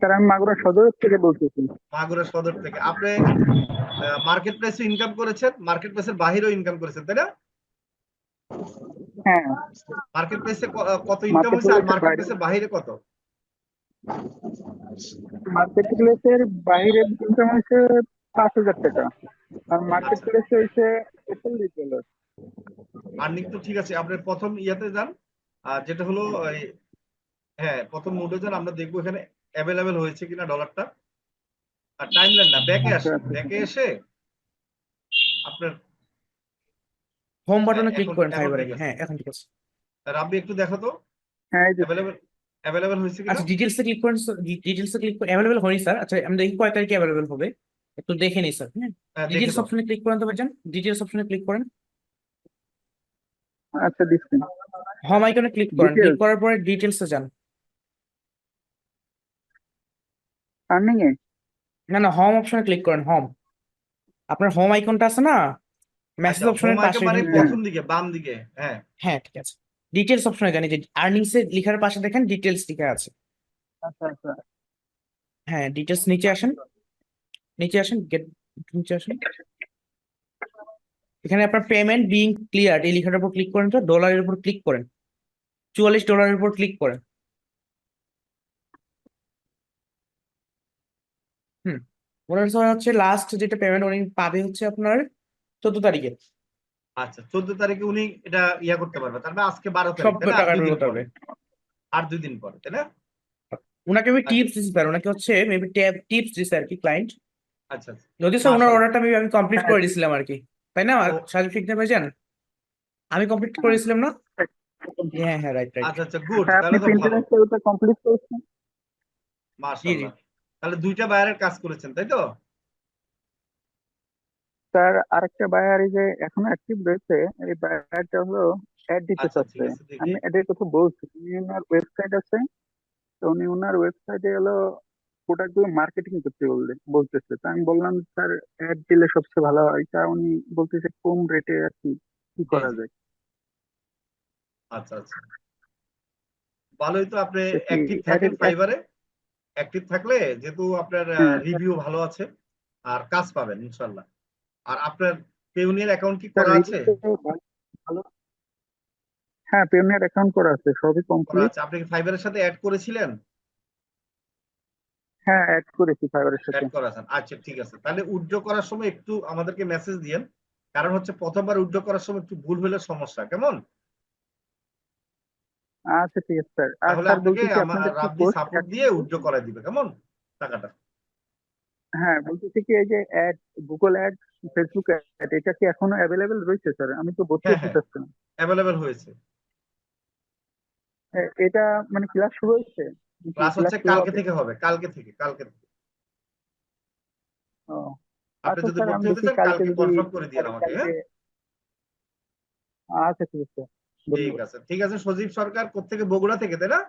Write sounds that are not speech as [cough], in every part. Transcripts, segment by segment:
Sir আমি মাগুরা সদর থেকে বলতেছি। মাগুরা সদর থেকে। আপনি মার্কেট প্লেসে ইনকাম করেছেন মার্কেট প্লেসের বাহিরেও ইনকাম করেছেন তাই না? হ্যাঁ। মার্কেট প্লেসে কত ইনকাম হয়েছে আর মার্কেট প্লেসের বাইরে কত? মার্কেট প্লেসের বাইরে ইনকাম হয়েছে পাঁচ হাজার টাকা আর মার্কেট। প্লেসে হয়েছে চল্লিশ ডলার আর্নিং তো ঠিক আছে আপনি প্রথম ইয়াতে যান আর যেটা হলো হ্যাঁ প্রথম মোডে যান আমরা দেখব এখানে অ্যাভেলেবেল হয়েছে কিনা ডলারটা আর টাইমলাইন না ব্যাকে আসে আচ্ছা, আচ্ছা। ব্যাকে এসে আপনার হোম বাটনে ক্লিক করেন ফাইবারে ঠিক আছে। হ্যাঁ এখন ঠিক আছে। রাব্বি একটু দেখো তো। হ্যাঁ এই যে। অ্যাভেলেবেল অ্যাভেলেবেল হয়েছে কিনা? আচ্ছা ডিটেলসে ক্লিক করেন ডিটেলসে ক্লিক করে অ্যাভেলেবল হয়নি স্যার আচ্ছা আমি দেখি কয় তারিখে অ্যাভেলেবল হবে। একটু দেখে নিই স্যার হ্যাঁ। ডিটেলস অপশনে ক্লিক করেন তো ভাইজান। ডিটেলস অপশনে ক্লিক করেন। আচ্ছা দিচ্ছি হোম আইকনে ক্লিক করেন। ক্লিক করার পরে ডিটেলসে যান। আর্নিং এ না না হোম অপশনে ক্লিক করেন হোম আপনার হোম আইকনটা আছে না? মেসেজ আচ্ছা, অপশনের পাশে একেবারে কিন্তু- প্রথম দিকে বাম দিকে হ্যাঁ। হ্যাঁ ঠিক আছে। ডিটেলস অপশনে জানি যে আর্নিংস এর লেখার পাশে দেখেন ডিটেলস লেখা আছে। আচ্ছা আচ্ছা। হ্যাঁ ডিটেলস নিচে আসেন। নিচে আসেন গেট নিচে আসেন। এখানে আপনার পেমেন্ট বিং ক্লিয়ার এই লেখাটার উপর ক্লিক করেন তো ডলারের উপর ক্লিক করেন। চুয়াল্লিশ ডলারের উপর ক্লিক করেন। হুম ওনার হচ্ছে লাস্ট যেটা পেমেন্ট উনি পাবে হচ্ছে আপনার চোদ্দ তারিখে। আচ্ছা চোদ্দ তারিখে উনি এটা ইয়া করতে পারবে তার মানে আজকে বারো তারিখ সব টাকা দুই দিন হবে পরে। আর দুই দিন পরে তাই না? ওনাকে আমি আচ্ছা। টিপস দিতে পারি ওনাকে হচ্ছে মেবি ট্যাব টিপস দিছে আর কি ক্লায়েন্ট আচ্ছা আচ্ছা। যদি স্যার ওনার অর্ডারটা মেবি আমি কমপ্লিট করে হ্যাঁ। দিয়েছিলাম আর কি তাই না? সাজিদ ফিকনে ভাইজান আমি কমপ্লিট করে দিয়েছিলাম না? হ্যাঁ হ্যাঁ রাইট রাইট আচ্ছা আচ্ছা গুড হ্যাঁ তাহলে তো ভালো। কমপ্লিট করেছেন। মাশাআল্লাহ। তাহলে দুইটা বায়ারের কাজ করেছেন তাই তো? স্যার আরেকটা বায়ার এই যে এখনও অ্যাক্টিভ রয়েছে এই বায়ারটা হলো অ্যাড দিতে আচ্ছা চাচ্ছে। আমি এদের কথা বলছি উনি ওনার ওয়েবসাইট আছে তো উনি ওনার ওয়েবসাইটে হলো প্রোডাক্টগুলো মার্কেটিং করতে বললে বলতেছে। তো আমি বললাম স্যার অ্যাড দিলে সবচেয়ে ভালো হয়। তা উনি বলতেছে কম রেটে আর কি কি করা যায়? আচ্ছা আচ্ছা। ভালোই তো আপনি অ্যাক্টিভ থাকেন ফাইবারে অ্যাক্টিভ থাকলে যেহেতু আপনার হ্যাঁ। রিভিউ ভালো আছে আর কাজ পাবেন ইনশাল্লাহ আর আপনার পেউনিয়ার অ্যাকাউন্ট কি করা আছে? হ্যাঁ পেমেন্ট অ্যাকাউন্ট করা আছে সবই কমপ্লিট আছে। আপনি কি ফাইবারের সাথে অ্যাড করেছিলেন? হ্যাঁ অ্যাড করেছি ফাইবারের সাথে। অ্যাড করা আছে। আচ্ছা ঠিক আছে। তাহলে উইথড্র করার সময় একটু আমাদেরকে মেসেজ দিয়েন। কারণ হচ্ছে প্রথমবার উইথড্র করার সময় একটু ভুল হলে সমস্যা কেমন? আচ্ছা ঠিক আছে স্যার। আর স্যার বলতেছি আমার আপনাদের কি সাপোর্ট দিয়ে উইথড্র দিবে কেমন? টাকাটা। হ্যাঁ বলতেছি কি এই যে ad Google ad Facebook ad এটা কি এখনও অ্যাভেলেবেল রয়েছে স্যার? আমি তো ভর্তি হতে হ্যাঁ। চাচ্ছি না অ্যাভেলেবেল হয়েছে এটা মানে ক্লাস শুরু হয়েছে? ক্লাস হচ্ছে কালকে থেকে হবে কালকে থেকে কালকে থেকে। ও। আপনি আচ্ছা যদি স্যার ভর্তি হতে চান কালকে কনফার্ম করে আমাকে হ্যাঁ? আচ্ছা ঠিক আছে। ঠিক আছে ঠিক আছে সজীব সরকার কোত্থেকে? বগুড়া থেকে তাই না?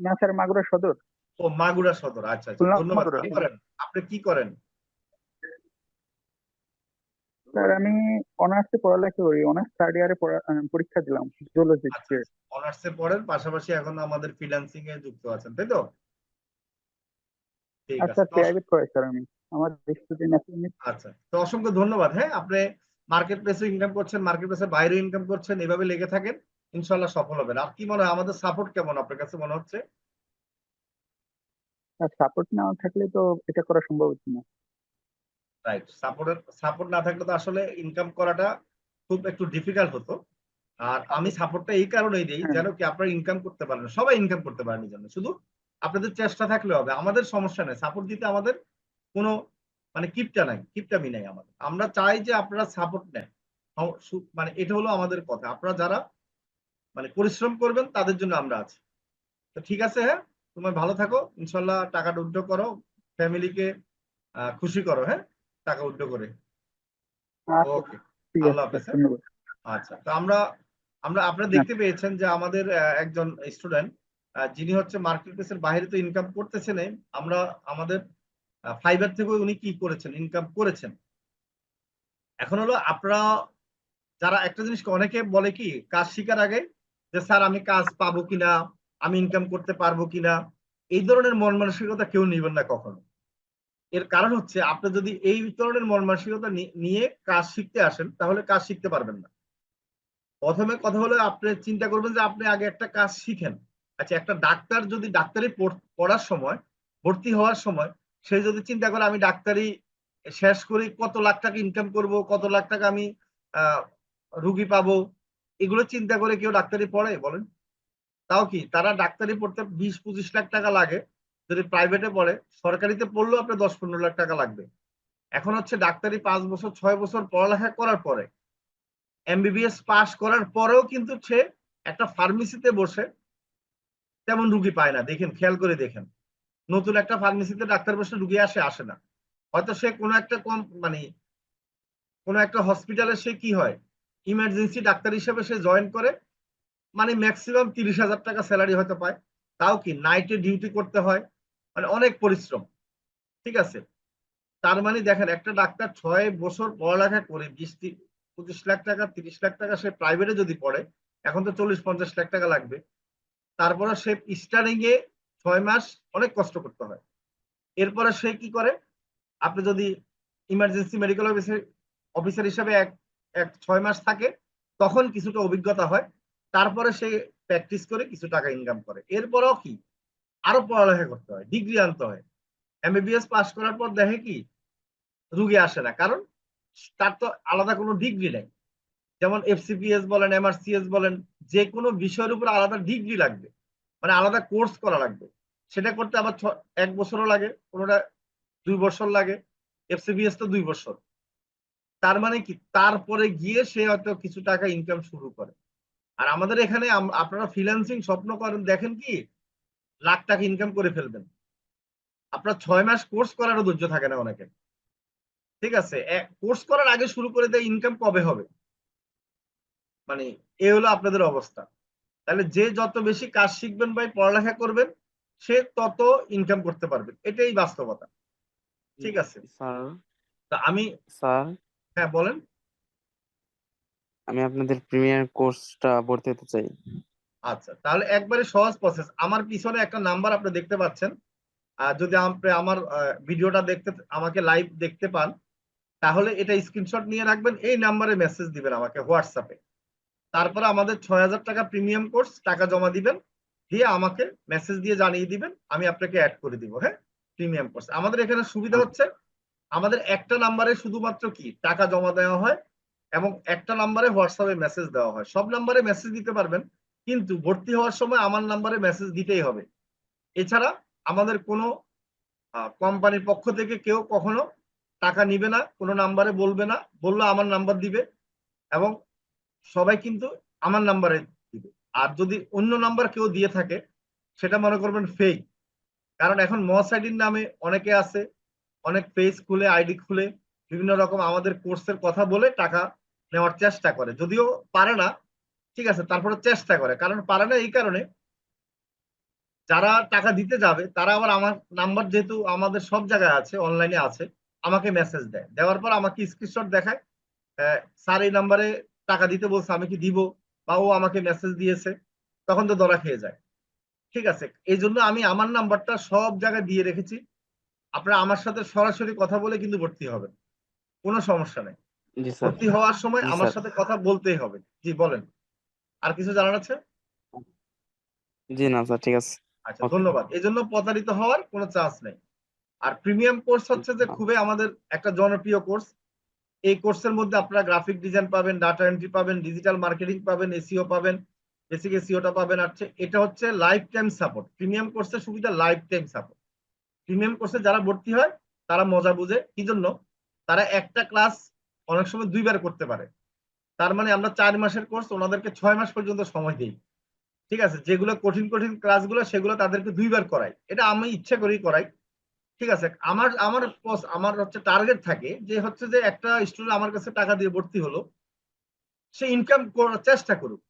না স্যার মাগুরা সদর। ও মাগুরা সদর আচ্ছা আচ্ছা ধন্যবাদ। কি করেন? আপনি কি করেন? স্যার আমি অনার্সে পড়ালেখা করি অনার্স থার্ড ইয়ারে পরীক্ষা দিলাম জুলজি আচ্ছা অনার্সে পড়েন পাশাপাশি এখন আমাদের ফ্রিল্যান্সিং এ যুক্ত আছেন তাই তো? আচ্ছা প্রাইভেট স্যার আমি। আমার স্টুডেন্ট আছে আচ্ছা তো অসংখ্য ধন্যবাদ হ্যাঁ আপনি মার্কেট প্লেসে ইনকাম করছেন মার্কেট প্লেসের বাইরে ইনকাম করছেন এভাবে লেগে থাকেন ইনশাল্লাহ সফল হবেন। আর কি মনে হয় আমাদের সাপোর্ট কেমন আপনার কাছে মনে হচ্ছে? সাপোর্ট না থাকলে তো এটা করা সম্ভব হচ্ছে না। রাইট সাপোর্টের সাপোর্ট না থাকলে তো আসলে ইনকাম করাটা খুব একটু ডিফিকাল্ট হতো। আর আমি সাপোর্টটা এই কারণেই দিই হ্যাঁ। যেন কি আপনারা ইনকাম করতে পারেন সবাই ইনকাম করতে পারেন এই জন্য। শুধু আপনাদের চেষ্টা থাকলে হবে। আমাদের সমস্যা নেই। সাপোর্ট দিতে আমাদের কোনো মানে কিপটা নাই কিপটামি নাই আমাদের। আমরা চাই যে আপনারা সাপোর্ট নেন। মানে এটা হলো আমাদের কথা। আপনারা যারা মানে পরিশ্রম করবেন তাদের জন্য আমরা আছি। তো ঠিক আছে হ্যাঁ? তুমি ভালো থাকো। ইনশাল্লাহ টাকাটা উদ্যোগ করো। ফ্যামিলিকে খুশি করো হ্যাঁ? টাকা উদ্যোগ করে। আচ্ছা। ওকে আল্লাহ আছে হাফেজ, হ্যাঁ? আচ্ছা তো আমরা আমরা আপনারা দেখতে পেয়েছেন যে আমাদের একজন স্টুডেন্ট যিনি হচ্ছে মার্কেট প্লেসের বাইরে তো ইনকাম করতেছেন আমরা আমাদের ফাইবার থেকে উনি কি করেছেন? ইনকাম করেছেন। এখন হলো আপনারা যারা একটা জিনিস অনেকে বলে কি, কাজ শিকার আগে যে, স্যার, আমি কাজ পাবো কিনা? আমি ইনকাম করতে পারব কিনা? এই ধরনের মন মানসিকতা কেউ নেবেন না কখনো। এর কারণ হচ্ছে, আপনি যদি এই ধরনের মন মানসিকতা নিয়ে কাজ শিখতে আসেন, তাহলে কাজ শিখতে পারবেন না। প্রথমে কথা হলো, আপনি চিন্তা করবেন যে, আপনি আগে একটা কাজ শিখেন। আচ্ছা একটা ডাক্তার যদি ডাক্তারি পড়- পড়ার সময়, ভর্তি হওয়ার সময় সে যদি চিন্তা করে আমি ডাক্তারি শেষ করি, কত লাখ টাকা ইনকাম করব, কত লাখ টাকা আমি রুগী পাবো, এগুলো চিন্তা করে কেউ ডাক্তারি পড়ে, বলেন। তাও কি? তারা ডাক্তারি পড়তে বিশ, পঁচিশ লাখ টাকা লাগে, যদি প্রাইভেটে পড়ে, সরকারিতে পড়লেও আপনার দশ, পনেরো লাখ টাকা লাগবে। এখন হচ্ছে ডাক্তারি পাঁচ বছর, ছয় বছর পড়ালেখা করার পরে এমবিবিএস পাস করার পরেও কিন্তু সে একটা ফার্মেসিতে বসে, তেমন রুগী পায় না। দেখেন, খেয়াল করে দেখেন। নতুন একটা ফার্মেসিতে ডাক্তার বসে রুগী আসে আসে না। হয়তো সে কোনো একটা কম মানে কোনো একটা হসপিটালে সে কি হয়? ইমার্জেন্সি ডাক্তার হিসেবে সে জয়েন করে মানে ম্যাক্সিমাম তিরিশ হাজার টাকা স্যালারি হয়তো পায়। তাও কি? নাইটে ডিউটি করতে হয়। মানে অনেক পরিশ্রম। ঠিক আছে? তার মানে দেখেন, একটা ডাক্তার ছয় বছর পড়ালেখা করে বিশ পঁচিশ লাখ টাকা, তিরিশ লাখ টাকা সে প্রাইভেটে যদি পড়ে, এখন তো চল্লিশ, পঞ্চাশ লাখ টাকা লাগবে। তারপরে সে স্টার্টিং এ ছয় মাস অনেক কষ্ট করতে হয়। এরপরে সে কি করে? আপনি যদি ইমার্জেন্সি মেডিকেল অফিসার অফিসার হিসাবে এক এক ছয় মাস থাকে, তখন কিছুটা অভিজ্ঞতা হয়। তারপরে সে প্র্যাকটিস করে কিছু টাকা ইনকাম করে। এরপরেও কি? আরও পড়ালেখা করতে হয় ডিগ্রি আনতে হয়। এমবিবিএস পাস করার পর দেখে কি? রুগী আসে না। কারণ তার তো আলাদা কোনো ডিগ্রি নেই। যেমন এফসিপিএস বলেন এমআরসিএস বলেন, যে কোনো বিষয়ের উপর আলাদা ডিগ্রি লাগবে। মানে আলাদা কোর্স করা লাগবে। সেটা করতে আবার এক বছরও লাগে, কোনোটা দুই বছর লাগে এফসিপিএস তো দুই বছর। তার মানে কি? তারপরে গিয়ে সে হয়তো কিছু টাকা ইনকাম শুরু করে। আর আমাদের এখানে আপনারা ফ্রিল্যান্সিং স্বপ্ন করেন, দেখেন কি? লাখ টাকা ইনকাম করে ফেলবেন। আপনার ছয় মাস কোর্স করারও ধৈর্য থাকে না অনেকে। ঠিক আছে? কোর্স করার আগে শুরু করে দেয় ইনকাম কবে হবে? মানে এ হলো আপনাদের অবস্থা। তাহলে যে যত বেশি কাজ শিখবেন ভাই পড়ালেখা করবেন সে তত ইনকাম করতে পারবেন। এটাই বাস্তবতা। ঠিক আছে? তা আমি স্যার। হ্যাঁ বলেন। আমি আপনাদের প্রিমিয়ার কোর্সটা ভর্তি হতে চাই। আচ্ছা তাহলে একবারে সহজ প্রসেস আমার পিছনে একটা নাম্বার আপনি দেখতে পাচ্ছেন। আর যদি আপনি আমার ভিডিওটা দেখতে আমাকে লাইভ দেখতে পান তাহলে এটা স্ক্রিনশট নিয়ে রাখবেন। এই নাম্বারে মেসেজ দিবেন আমাকে হোয়াটসঅ্যাপে তারপরে আমাদের ছয় হাজার টাকা প্রিমিয়াম কোর্স টাকা জমা দিবেন, দিয়ে আমাকে মেসেজ দিয়ে জানিয়ে দিবেন, আমি আপনাকে অ্যাড করে দিব হ্যাঁ? প্রিমিয়াম কোর্স আমাদের এখানে সুবিধা হচ্ছে, আমাদের একটা নাম্বারে শুধুমাত্র কি? টাকা জমা দেওয়া হয় এবং একটা নাম্বারে হোয়াটসঅ্যাপে মেসেজ দেওয়া হয়। সব নাম্বারে মেসেজ দিতে পারবেন, কিন্তু ভর্তি হওয়ার সময় আমার নাম্বারে মেসেজ দিতেই হবে। এছাড়া আমাদের কোনো কোম্পানির পক্ষ থেকে কেউ কখনো টাকা নিবে না, কোনো নাম্বারে বলবে না, বলল আমার নাম্বার দিবে এবং সবাই কিন্তু আমার নাম্বারে দিবে। আর যদি অন্য নাম্বার কেউ দিয়ে থাকে, সেটা মনে করবেন ফেক কারণ এখন মস আইডির নামে অনেকে আছে, অনেক পেজ খুলে আইডি খুলে, বিভিন্ন রকম আমাদের কোর্সের কথা বলে টাকা নেওয়ার চেষ্টা করে। যদিও পারে না, ঠিক আছে, তারপরে চেষ্টা করে। কারণ পারে না এই কারণে। যারা টাকা দিতে যাবে, তারা আবার আমার নাম্বার যেহেতু আমাদের সব জায়গায় আছে অনলাইনে আছে, আমাকে মেসেজ দেয়। দেওয়ার পর আমাকে স্ক্রিনশট দেখায় স্যার এই নাম্বারে টাকা দিতে বলছে আমি কি দিব? বা ও আমাকে মেসেজ দিয়েছে। তখন তো ধরা খেয়ে যায়। ঠিক আছে? এই জন্য আমি আমার নাম্বারটা সব জায়গায় দিয়ে রেখেছি। আপনারা আমার সাথে সরাসরি কথা বলে কিন্তু ভর্তি হবেন। কোনো সমস্যা নেই। ভর্তি হওয়ার সময় আমার সাথে কথা বলতেই হবে। জি বলেন। আর কিছু জানার আছে? জি না স্যার ঠিক আছে। আচ্ছা ধন্যবাদ। এই জন্য প্রতারিত হওয়ার কোনো চান্স নেই। আর প্রিমিয়াম কোর্স হচ্ছে যে খুবই আমাদের একটা জনপ্রিয় কোর্স। এই কোর্সের মধ্যে আপনারা গ্রাফিক ডিজাইন পাবেন ডাটা এন্ট্রি পাবেন ডিজিটাল মার্কেটিং পাবেন এসিও পাবেন বেসিক এসিওটা পাবেন। আর এটা হচ্ছে লাইফ টাইম সাপোর্ট প্রিমিয়াম কোর্সের সুবিধা লাইফ টাইম সাপোর্ট প্রিমিয়াম কোর্সে যারা ভর্তি হয়, তারা মজা বুঝে। কি জন্য? তারা একটা ক্লাস অনেক সময় দুইবার করতে পারে। তার মানে আমরা চার মাসের কোর্স ওনাদেরকে ছয় মাস পর্যন্ত সময় দিই। ঠিক আছে? যেগুলো কঠিন কঠিন ক্লাসগুলো সেগুলো তাদেরকে দুইবার করাই। এটা আমি ইচ্ছে করেই করাই। ঠিক আছে, আমার আমার আমার হচ্ছে টার্গেট থাকে যে হচ্ছে যে একটা স্টুডেন্ট আমার কাছে টাকা দিয়ে ভর্তি হলো, সে ইনকাম করার চেষ্টা করুক।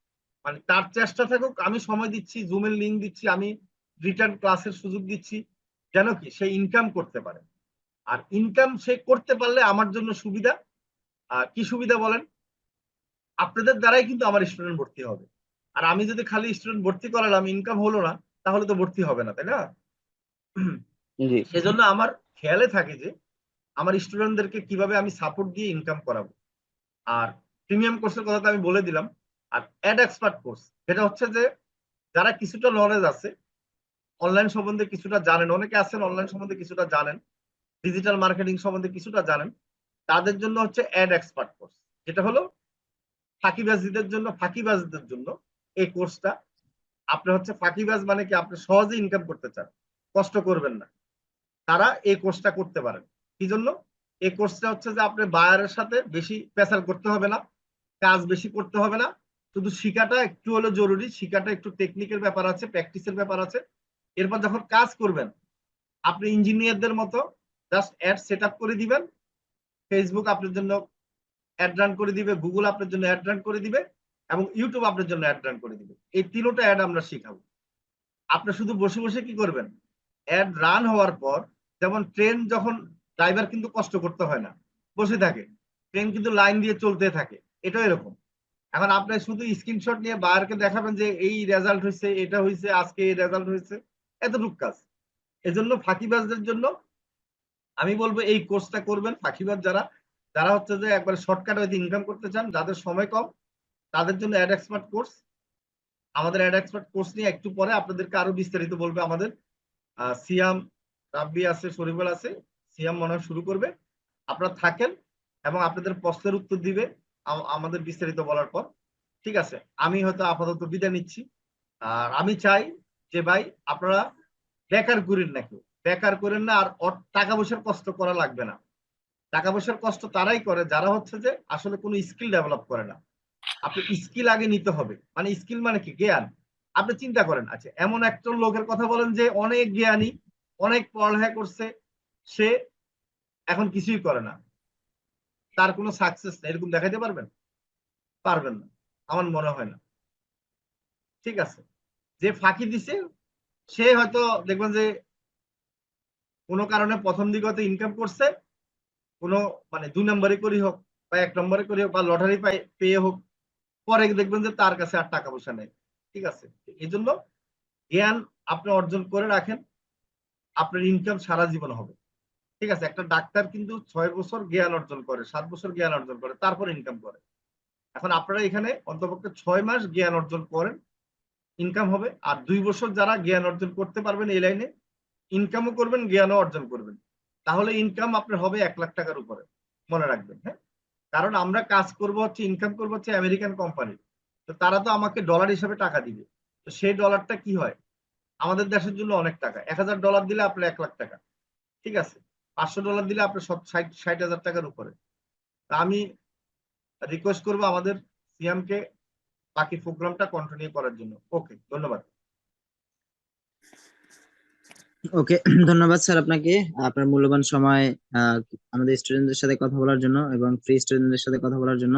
মানে তার চেষ্টা থাকুক, আমি সময় দিচ্ছি জুমের লিঙ্ক দিচ্ছি, আমি রিটার্ন ক্লাসের সুযোগ দিচ্ছি, যেন কি সে ইনকাম করতে পারে। আর ইনকাম সে করতে পারলে আমার জন্য সুবিধা। আর কি সুবিধা বলেন? আপনাদের দ্বারাই কিন্তু আমার স্টুডেন্ট ভর্তি হবে। আর আমি যদি খালি স্টুডেন্ট ভর্তি করালাম ইনকাম হলো না, তাহলে তো ভর্তি হবে না, তাই না? সেজন্য আমার খেয়ালে থাকে যে, আমার স্টুডেন্টদেরকে কীভাবে আমি সাপোর্ট দিয়ে ইনকাম করাবো। আর প্রিমিয়াম কোর্সের কথা তো আমি বলে দিলাম। আর অ্যাড এক্সপার্ট কোর্স যেটা হচ্ছে যে, যারা কিছুটা নলেজ আছে অনলাইন সম্বন্ধে কিছুটা জানেন, অনেকে আছেন অনলাইন সম্বন্ধে কিছুটা জানেন ডিজিটাল মার্কেটিং সম্বন্ধে কিছুটা জানেন, তাদের জন্য হচ্ছে অ্যাড এক্সপার্ট কোর্স যেটা হলো, ফাঁকিবাজদের জন্য ফাঁকিবাজদের জন্য এই কোর্সটা আপনি হচ্ছে ফাঁকিবাজ মানে কি, আপনি সহজে ইনকাম করতে চান। কষ্ট করবেন না। তারা এই কোর্সটা করতে পারেন। কি জন্য এই কোর্সটা হচ্ছে যে আপনি বায়ারের সাথে বেশি পেশাল করতে হবে না, কাজ বেশি করতে হবে না। শুধু শিখাটা একটু হলো জরুরি, শিখাটা একটু টেকনিকের ব্যাপার আছে প্র্যাকটিসের ব্যাপার আছে। এরপর যখন কাজ করবেন, আপনি ইঞ্জিনিয়ারদের মতো জাস্ট অ্যাড সেট করে দিবেন। ফেসবুক আপনার জন্য অ্যাড রান করে দিবে গুগল আপনার জন্য অ্যাড রান করে দিবে এবং ইউটিউব আপনার জন্য অ্যাড রান করে দিবে। এই তিনোটা অ্যাড আমরা শিখাবো। আপনি শুধু বসে বসে কি করবেন? অ্যাড রান হওয়ার পর যেমন ট্রেন যখন ড্রাইভার কিন্তু কষ্ট করতে হয় না, বসে থাকে। ট্রেন কিন্তু লাইন দিয়ে চলতে থাকে, এটাও এরকম। এখন আপনি শুধু স্ক্রিনশট নিয়ে বায়ারকে দেখাবেন যে এই রেজাল্ট হয়েছে, এটা হয়েছে, আজকে এই রেজাল্ট হয়েছে, এতটুক কাজ। এজন্য ফাঁকিবাজদের জন্য আমি বলব এই কোর্সটা করবেন, ফাঁকিবাজ যারা যারা হচ্ছে যে একবার শর্টকাট হয়তো ইনকাম করতে চান, যাদের সময় কম, তাদের জন্য অ্যাড এক্সপার্ট কোর্স আমাদের অ্যাড এক্সপার্ট কোর্স নিয়ে একটু পরে আপনাদেরকে আরও বিস্তারিত বলবে আমাদের সিয়াম রাব্বি আছে, শরীফুল আছে, সিয়াম মনে শুরু করবে। আপনারা থাকেন এবং আপনাদের প্রশ্নের উত্তর দিবে আমাদের বিস্তারিত বলার পর। ঠিক আছে, আমি হয়তো আপাতত বিদায় নিচ্ছি। আর আমি চাই যে ভাই, আপনারা বেকার করেন না কেউ। বেকার করেন না আর টাকা পয়সার কষ্ট করা লাগবে না। টাকা পয়সার কষ্ট তারাই করে, যারা হচ্ছে যে আসলে কোনো স্কিল ডেভেলপ করে না। আপনি স্কিল আগে নিতে হবে। মানে স্কিল মানে কি? জ্ঞান। আপনি চিন্তা করেন আচ্ছা এমন একজন লোকের কথা বলেন যে অনেক জ্ঞানী অনেক পড়ালেখা করছে, সে এখন কিছুই করে না। তার কোনো সাকসেস নেই, এরকম দেখাতে পারবেন? পারবেন না, আমার মনে হয় না। ঠিক আছে, যে ফাঁকি দিছে, সে হয়তো দেখবেন যে কোনো কারণে প্রথম দিকে হয়তো ইনকাম করছে, কোনো মানে দুই নম্বরে করি হোক বা এক নম্বরে করি হোক বা লটারি পাই পেয়ে হোক, পরে দেখবেন যে তার কাছে আর টাকা পয়সা নেই। ঠিক আছে এই জন্য জ্ঞান আপনি অর্জন করে রাখেন আপনার ইনকাম সারা জীবন হবে। ঠিক আছে? একটা ডাক্তার কিন্তু ছয় বছর জ্ঞান অর্জন করে, সাত বছর জ্ঞান অর্জন করে, তারপর ইনকাম করে। এখন আপনারা এখানে অন্তপক্ষে ছয় মাস জ্ঞান অর্জন করেন ইনকাম হবে। আর দুই বছর যারা জ্ঞান অর্জন করতে পারবেন এই লাইনে ইনকামও করবেন, জ্ঞানও অর্জন করবেন। তাহলে ইনকাম আপনার হবে এক লাখ টাকার উপরে, মনে রাখবেন হ্যাঁ? কারণ আমরা কাজ করব হচ্ছে ইনকাম করব হচ্ছে আমেরিকান কোম্পানি তো তারা তো আমাকে ডলার হিসাবে টাকা দিবে। তো সেই ডলারটা কি হয়? আমাদের দেশের জন্য অনেক টাকা। এক হাজার ডলার দিলে আপনার এক লাখ টাকা। ঠিক আছে? পাঁচশো ডলার দিলে আপনার ষাট ষাট হাজার টাকার উপরে। তা আমি রিকোয়েস্ট করব আমাদের সিএমকে বাকি প্রোগ্রামটা কন্টিনিউ করার জন্য। ওকে ধন্যবাদ। ওকে [coughs] ধন্যবাদ স্যার আপনাকে। আপনার মূল্যবান সময় আমাদের স্টুডেন্টদের সাথে কথা বলার জন্য এবং ফ্রি স্টুডেন্টদের সাথে কথা বলার জন্য।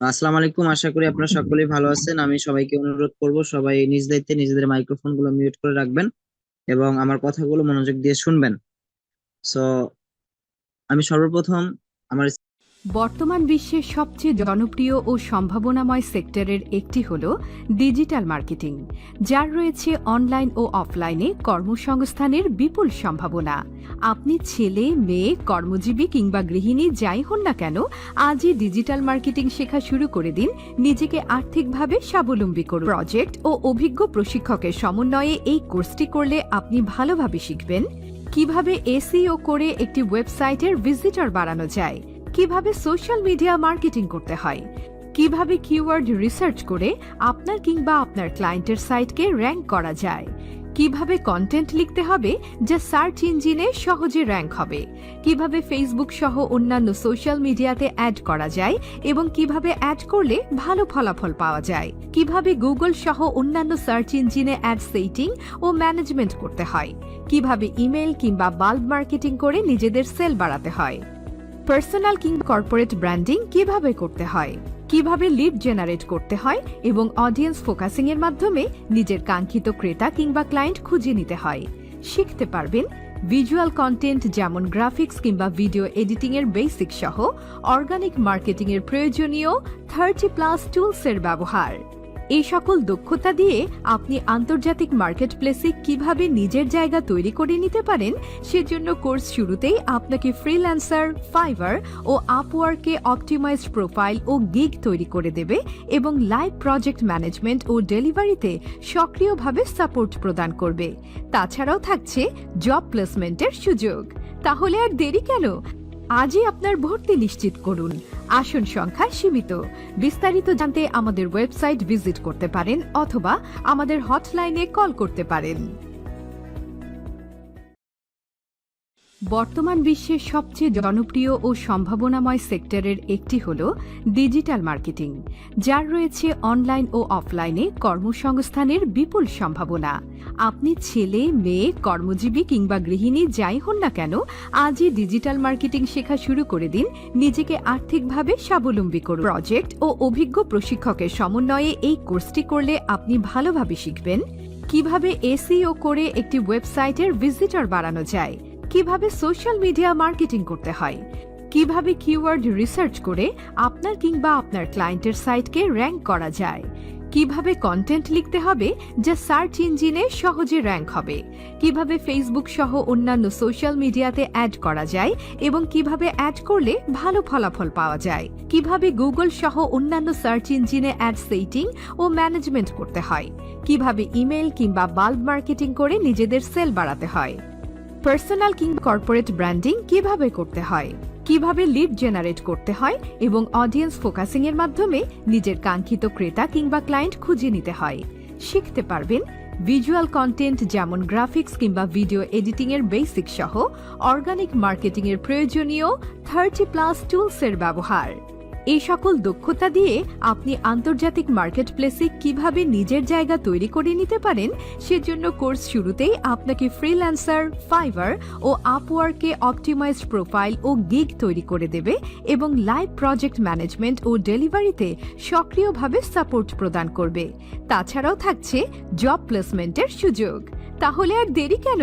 আসসালামু আলাইকুম। আশা করি আপনারা সকলেই ভালো আছেন। আমি সবাইকে অনুরোধ করব, সবাই নিজ দায়িত্বে নিজেদের মাইক্রোফোনগুলো মিউট করে রাখবেন এবং আমার কথাগুলো মনোযোগ দিয়ে শুনবেন। সো আমি সর্বপ্রথম আমার বর্তমান বিশ্বের সবচেয়ে জনপ্রিয় ও সম্ভাবনাময় সেক্টরের একটি হল ডিজিটাল মার্কেটিং, যার রয়েছে অনলাইন ও অফলাইনে কর্মসংস্থানের বিপুল সম্ভাবনা। আপনি ছেলে, মেয়ে, কর্মজীবী কিংবা গৃহিণী যাই হন না কেন, আজই ডিজিটাল মার্কেটিং শেখা শুরু করে দিন, নিজেকে আর্থিকভাবে স্বাবলম্বী করুন। প্রজেক্ট ও অভিজ্ঞ প্রশিক্ষকের সমন্বয়ে এই কোর্সটি করলে আপনি ভালোভাবে শিখবেন। কীভাবে এসিও করে একটি ওয়েবসাইটের ভিজিটর বাড়ানো যায় কীভাবে সোশ্যাল মিডিয়া মার্কেটিং করতে হয়? কীভাবে কিওয়ার্ড রিসার্চ করে আপনার কিংবা আপনার ক্লায়েন্টের সাইটকে র্যাঙ্ক করা যায়? কীভাবে কন্টেন্ট লিখতে হবে যা সার্চ ইঞ্জিনে সহজে র্যাঙ্ক হবে? কীভাবে ফেসবুক সহ অন্যান্য সোশ্যাল মিডিয়াতে অ্যাড করা যায় এবং কীভাবে অ্যাড করলে ভালো ফলাফল পাওয়া যায়? কীভাবে গুগল সহ অন্যান্য সার্চ ইঞ্জিনে অ্যাড সেটিং ও ম্যানেজমেন্ট করতে হয়? কীভাবে ইমেল কিংবা বাল্ব মার্কেটিং করে নিজেদের সেল বাড়াতে হয়? পার্সোনাল কিং কর্পোরেট ব্র্যান্ডিং কীভাবে করতে হয়? কীভাবে লিড জেনারেট করতে হয়? এবং অডিয়েন্স ফোকাসিং এর মাধ্যমে নিজের কাঙ্ক্ষিত ক্রেতা কিংবা ক্লায়েন্ট খুঁজে নিতে হয়। শিখতে পারবেন ভিজুয়াল কন্টেন্ট যেমন গ্রাফিক্স কিংবা ভিডিও এডিটিং এর বেসিক সহ অর্গানিক মার্কেটিং এর প্রয়োজনীয় থার্টি প্লাস টুলস এর ব্যবহার। এই সকল দক্ষতা দিয়ে আপনি আন্তর্জাতিক মার্কেটপ্লেসে কীভাবে নিজের জায়গা তৈরি করে নিতে পারেন, সেজন্য কোর্স শুরুতেই আপনাকে ফ্রিল্যান্সার, ফাইবার ও আপওয়ার্কে অপটিমাইজড প্রোফাইল ও গিগ তৈরি করে দেবে এবং লাইভ প্রজেক্ট ম্যানেজমেন্ট ও ডেলিভারিতে সক্রিয়ভাবে সাপোর্ট প্রদান করবে। তাছাড়াও থাকছে জব প্লেসমেন্টের সুযোগ। তাহলে আর দেরি কেন? আজই আপনার ভর্তি নিশ্চিত করুন। আসন সংখ্যা সীমিত। বিস্তারিত জানতে আমাদের ওয়েবসাইট ভিজিট করতে পারেন অথবা আমাদের হটলাইনে কল করতে পারেন। বর্তমান বিশ্বের সবচেয়ে জনপ্রিয় ও সম্ভাবনাময় সেক্টরের একটি হল ডিজিটাল মার্কেটিং, যার রয়েছে অনলাইন ও অফলাইনে কর্মসংস্থানের বিপুল সম্ভাবনা। আপনি ছেলে, মেয়ে, কর্মজীবী কিংবা গৃহিণী যাই হন না কেন, আজই ডিজিটাল মার্কেটিং শেখা শুরু করে দিন, নিজেকে আর্থিকভাবে স্বাবলম্বী করুন। প্রজেক্ট ও অভিজ্ঞ প্রশিক্ষকের সমন্বয়ে এই কোর্সটি করলে আপনি ভালোভাবে শিখবেন। কীভাবে এসিও করে একটি ওয়েবসাইটের ভিজিটর বাড়ানো যায় কীভাবে সোশ্যাল মিডিয়া মার্কেটিং করতে হয়? কীভাবে কিওয়ার্ড রিসার্চ করে আপনার কিংবা আপনার ক্লায়েন্টের সাইটকে র্যাঙ্ক করা যায়? কীভাবে কন্টেন্ট লিখতে হবে যা সার্চ ইঞ্জিনে সহজে র্যাঙ্ক হবে? কীভাবে ফেসবুক সহ অন্যান্য সোশ্যাল মিডিয়াতে অ্যাড করা যায় এবং কীভাবে অ্যাড করলে ভালো ফলাফল পাওয়া যায়? কীভাবে গুগল সহ অন্যান্য সার্চ ইঞ্জিনে অ্যাড সেটিং ও ম্যানেজমেন্ট করতে হয়? কীভাবে ইমেল কিংবা বাল্ব মার্কেটিং করে নিজেদের সেল বাড়াতে হয়? পার্সোনাল কিংবা কর্পোরেট ব্র্যান্ডিং কীভাবে করতে হয়? কীভাবে লিড জেনারেট করতে হয়? এবং অডিয়েন্স ফোকাসিং এর মাধ্যমে নিজের কাঙ্ক্ষিত ক্রেতা কিংবা ক্লায়েন্ট খুঁজে নিতে হয়। শিখতে পারবেন ভিজুয়াল কন্টেন্ট যেমন গ্রাফিক্স কিংবা ভিডিও এডিটিং এর বেসিক সহ অর্গানিক মার্কেটিং এর প্রয়োজনীয় থার্টি প্লাস টুলস এর ব্যবহার। এই সকল দক্ষতা দিয়ে আপনি আন্তর্জাতিক মার্কেটপ্লেসে কীভাবে নিজের জায়গা তৈরি করে নিতে পারেন, সেজন্য কোর্স শুরুতেই আপনাকে ফ্রিল্যান্সার, ফাইবার ও আপওয়ার্কে অপটিমাইজড প্রোফাইল ও গিগ তৈরি করে দেবে এবং লাইভ প্রজেক্ট ম্যানেজমেন্ট ও ডেলিভারিতে সক্রিয়ভাবে সাপোর্ট প্রদান করবে। তাছাড়াও থাকছে জব প্লেসমেন্টের সুযোগ। তাহলে আর দেরি কেন?